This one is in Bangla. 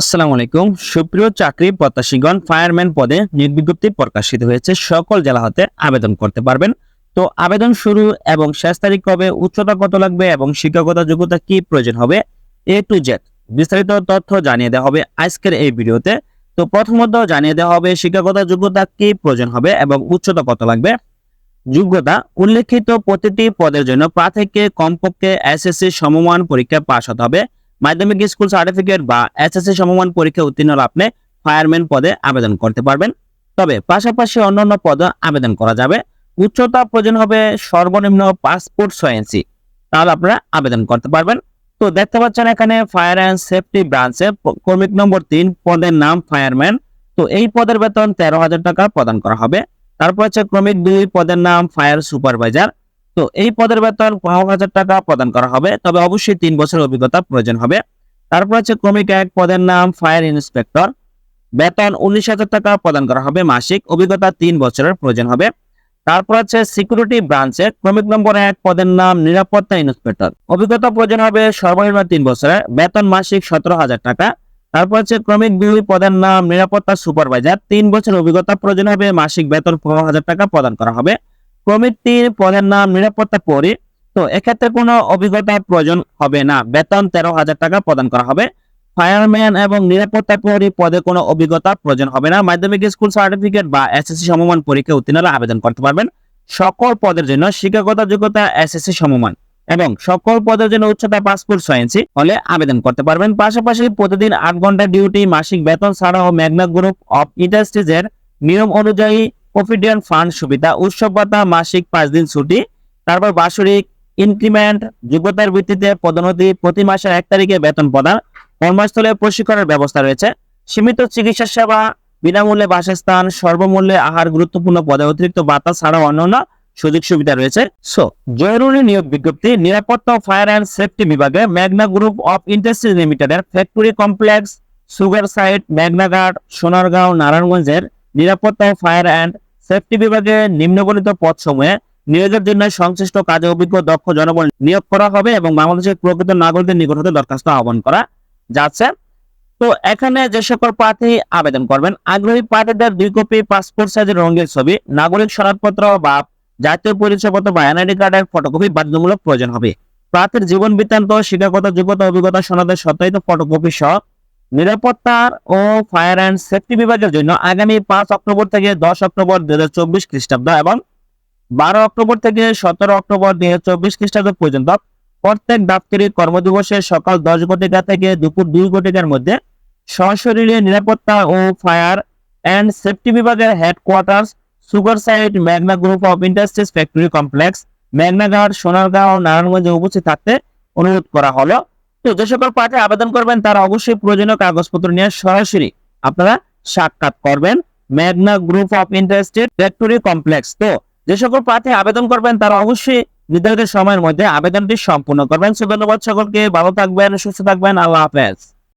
আসসালামু আলাইকুম। সুপ্রিয় চাকরি প্রত্যাশীগণ ফায়ারম্যান পদে নিয়োগ বিজ্ঞপ্তি প্রকাশিত হয়েছে। সকল জেলা হতে আবেদন করতে পারবেন। তো আবেদন শুরু এবং শেষ তারিখ কবে, উচ্চতা কত লাগবে এবং শিক্ষাগত যোগ্যতা কি প্রয়োজন হবে, এ টু জেড বিস্তারিত তথ্য জানিয়ে দেওয়া হবে আজকের এই ভিডিওতে। তো প্রথমত জানিয়ে দেওয়া হবে শিক্ষাগত যোগ্যতা কি প্রয়োজন হবে এবং উচ্চতা কত লাগবে। যোগ্যতা, উল্লেখিত প্রতিটি পদের জন্য প্রার্থীকে কমপক্ষে এসএসসি সমমান পরীক্ষা পাশ হতে হবে। মাধ্যমিক স্কুল সার্টিফিকেট বা এসএসসি সমমান পরীক্ষা উত্তীর্ণ হলে আপনি ফায়ারম্যান পদে আবেদন করতে পারবেন। তবে পাশাপাশি অন্যান্য পদে আবেদন করা যাবে। উচ্চতা প্রয়োজন হবে সর্বনিম্ন পাসপোর্ট ছয় তাহলে আপনারা আবেদন করতে পারবেন। তো দেখতে পাচ্ছেন এখানে ফায়ার অ্যান্ড সেফটি ব্রাঞ্চে কর্মিক নম্বর তিন পদের নাম ফায়ারম্যান তো এই পদের বেতন তেরো হাজার টাকা প্রদান করা হবে। তারপর হচ্ছে ক্রমিক দুই পদের নাম ফায়ার সুপারভাইজার তো এই পদের বেতন পনেরো হাজার টাকা প্রদান করা হবে। তবে অবশ্যই তিন বছরের অভিজ্ঞতা প্রয়োজন হবে। তারপর হচ্ছে ক্রমিক এক পদের নাম ফায়ার ইন্সপেক্টর। বেতন উনিশ হাজার টাকা প্রদান করা হবে মাসিক। অভিজ্ঞতা তিন বছরের প্রয়োজন হবে। তারপর হচ্ছে সিকিউরিটি ব্রাঞ্চে ক্রমিক নম্বর এক পদের নাম নিরাপত্তা ইন্সপেক্টর। অভিজ্ঞতা প্রয়োজন হবে সর্বনিম্ন তিন বছরের বেতন মাসিক সতেরো হাজার টাকা। তারপর হচ্ছে ক্রমিক দুই পদের নাম নিরাপত্তা সুপারভাইজার। তিন বছর অভিজ্ঞতা প্রয়োজন হবে মাসিক বেতন পনেরো হাজার টাকা প্রদান করা হবে। তিন পদের নাম নিরাপত্তা পরি, তো এক্ষেত্রে কোনো অভিজ্ঞতার প্রয়োজন হবে না। বেতন তেরো হাজার টাকা প্রদান করা হবে। ফায়ারম্যান এবং নিরাপত্তা প্রহরী পদে কোনো অভিজ্ঞতা প্রয়োজন হবে না। মাধ্যমিক স্কুল সার্টিফিকেট বা এসএসসি সমমান পরীক্ষা উত্তীর্ণ আবেদন করতে পারবেন। সকল পদের জন্য শিক্ষাগত যোগ্যতা এসএসসি সমমান এবং সকল পদের জন্য উচ্চতা পাসপোর্ট ইঞ্চি হলে আবেদন করতে পারবেন। পাশাপাশি প্রতিদিন আট ঘণ্টা ডিউটি, মাসিক বেতন ছাড়াও ম্যাগনা গ্রুপ অফ ইন্ডাস্ট্রিজের নিয়ম অনুযায়ী প্রভিডেন্ট ফান্ড সুবিধা, উৎসব ভাতা, মাসিক পাঁচ দিন ছুটি, তারপর বাৎসরিক ইনক্রিমেন্ট, যোগ্যতার ভিত্তিতে পদোন্নতি, প্রতি মাসের এক তারিখে বেতন প্রদান, কর্মস্থলে প্রশিক্ষণের ব্যবস্থা রয়েছে। সীমিত চিকিৎসা সেবা, বিনামূল্যে বাসস্থান, সর্বমূল্যে আহার গুরুত্বপূর্ণ পদে অতিরিক্ত ভাতা ছাড়াও অন্যান্য সুযোগ সুবিধা রয়েছে। সো জরুরি নিয়োগ বিজ্ঞপ্তি, নিরাপত্তা ফায়ার অ্যান্ড সেফটি বিভাগে ম্যাগনা গ্রুপ অফ ইন্ডাস্ট্রিজ লিমিটেডের ফ্যাক্টরি কমপ্লেক্স, সুগার সাইট মেঘনাঘাট সোনারগাঁও, নারায়ণগঞ্জের নিরাপত্তা ফায়ার অ্যান্ড সেফটি বিভাগে নিম্নবর্ণিত পদসমূহে নিয়োগের জন্য সংশ্লিষ্ট কাজে অভিজ্ঞ দক্ষ জনবল নিয়োগ করা হবে এবং বাংলাদেশের প্রকৃত নাগরিকদের নিকট হতে দরখাস্ত আহ্বান করা যাচ্ছে। তো এখানে যে সকল প্রার্থী আবেদন করবেন, আগ্রহী প্রার্থীদের দুই কপি পাসপোর্ট সাইজের রঙের ছবি, নাগরিক সনদপত্র বা জাতীয় পরিচয়পত্র বা এনআইডি কার্ডের ফটোকপি বাধ্যতামূলক প্রয়োজন হবে। প্রার্থীর জীবন বৃত্তান্ত, শিক্ষাগত যোগ্যতা, অভিজ্ঞতা, সনদের সত্যায়িত ফটোকপি সহ নিরাপত্তার ও ফায়ার অ্যান্ড সেফটি বিভাগের জন্য আগামী পাঁচ অক্টোবর থেকে দশ অক্টোবর দুই হাজার চব্বিশ খ্রিস্টাব্দ এবং বারো অক্টোবর থেকে সতেরো অক্টোবর দুই হাজার চব্বিশ খ্রিস্টাব্দ পর্যন্ত প্রত্যেক দাপ্তরিক কর্মদিবসে সকাল দশ ঘটিকা থেকে দুপুর দুই ঘটিকার মধ্যে সশরীরে নিরাপত্তা ও ফায়ার অ্যান্ড সেফটি বিভাগের headquarters sugar side Magna group of industries factory complex মেঘনাঘাট Sonargaon, নারায়ণগঞ্জে উপস্থিত থাকতে অনুরোধ করা হলো। তো যে সকল পার্টি আবেদন করবেন, তারা অবশ্যই প্রয়োজনীয় কাগজপত্র নিয়ে সরাসরি আপনারা সাক্ষাৎ করবেন। মেঘনা group of industry factory complex তো যে সকল পার্টি আবেদন করবেন, তারা অবশ্যই নির্ধারিত সময়ের মধ্যে আবেদনটি সম্পূর্ণ করবেন। সো সকলকে, ভালো থাকবেন, সুস্থ থাকবেন, আল্লাহ হাফেজ।